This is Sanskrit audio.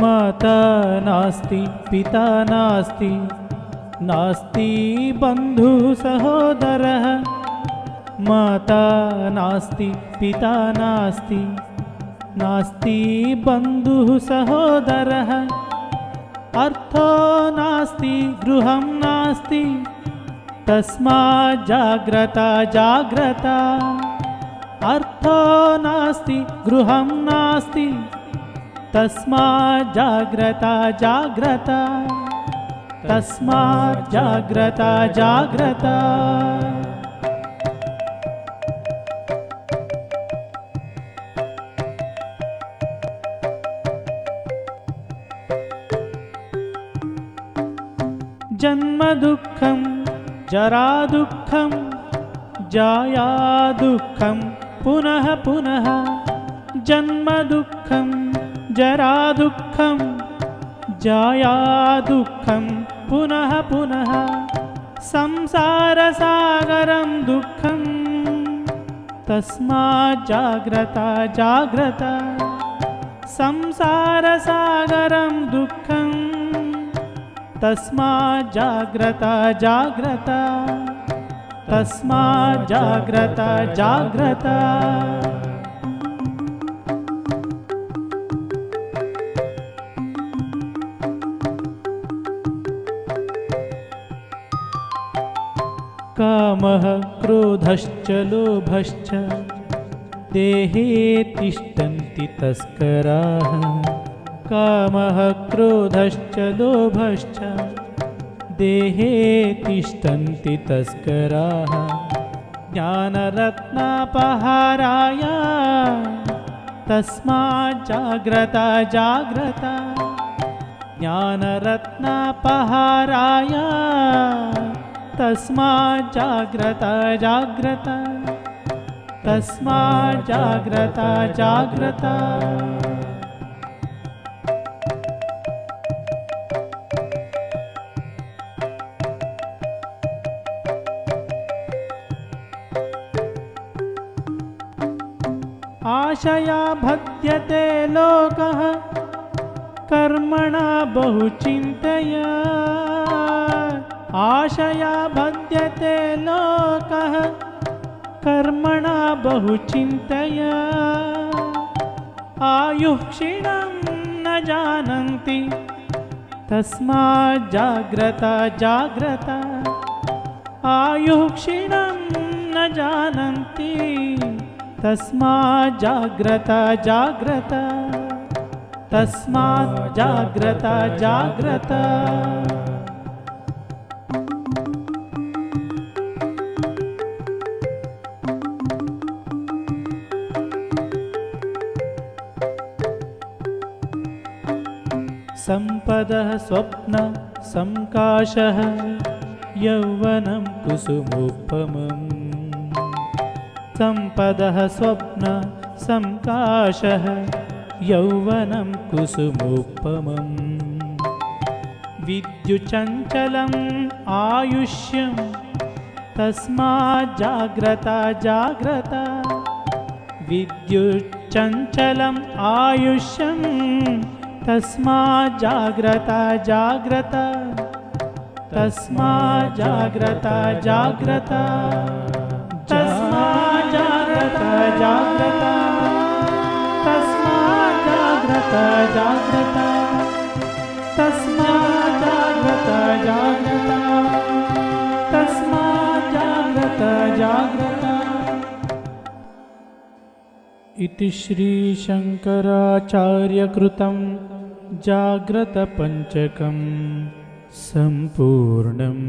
माता नास्ति पिता नास्ति नास्ति बन्धुसहोदरः माता नास्ति पिता नास्ति नास्ति बन्धुः सहोदरः। अर्थो नास्ति गृहं नास्ति तस्मात् जाग्रता जाग्रता। अर्थो नास्ति गृहं नास्ति तस्मात् जाग्रता जाग्रता। तस्मात् जाग्रता जाग्रता। जन्मदुःखं जरादुःखं जायादुःखं पुनः पुनः। जन्मदुःखं जरादुःखं जायादुःखं पुनः पुनः संसारसागरं दुःखं। तस्मात् जाग्रता संसारसागरं दुःखं। तस्मात् जाग्रता जाग्रता। तस्मात् जाग्रता कामः क्रोधश्च लोभश्च। देहे तिष्ठन्ति तस्कराः। कामः क्रोधश्च लोभश्च। देहे तिष्ठन्ति तस्कराः। ज्ञानरत्नापहाराय तस्मात् जाग्रता जाग्रता। ज्ञानरत्नापहाराय तस्मात् जाग्रता जाग्रता आशया भद्यते लोकः कर्मणा बहु चिन्तया आशया भद्यते लोकः कर्मणा बहु चिन्तया आयुः क्षीणं न जानन्ति तस्मात् जाग्रता जाग्रता। आयुः क्षीणं न जानन्ति तस्मात् जाग्रता जाग्रता। तस्मात् जाग्रता जाग्रता सम्पदः स्वप्न संकाशः यौवनं कुसुमोपमम् सम्पदः स्वप्न संकाशः यौवनं कुसुमोपमम् विद्युचञ्चलम् आयुष्यं तस्मात् जाग्रता। विद्युच्चञ्चलम् आयुष्यं जाग्रता जाग्रता। इति श्रीशङ्कराचार्यकृतं जाग्रतपञ्चकं सम्पूर्णम्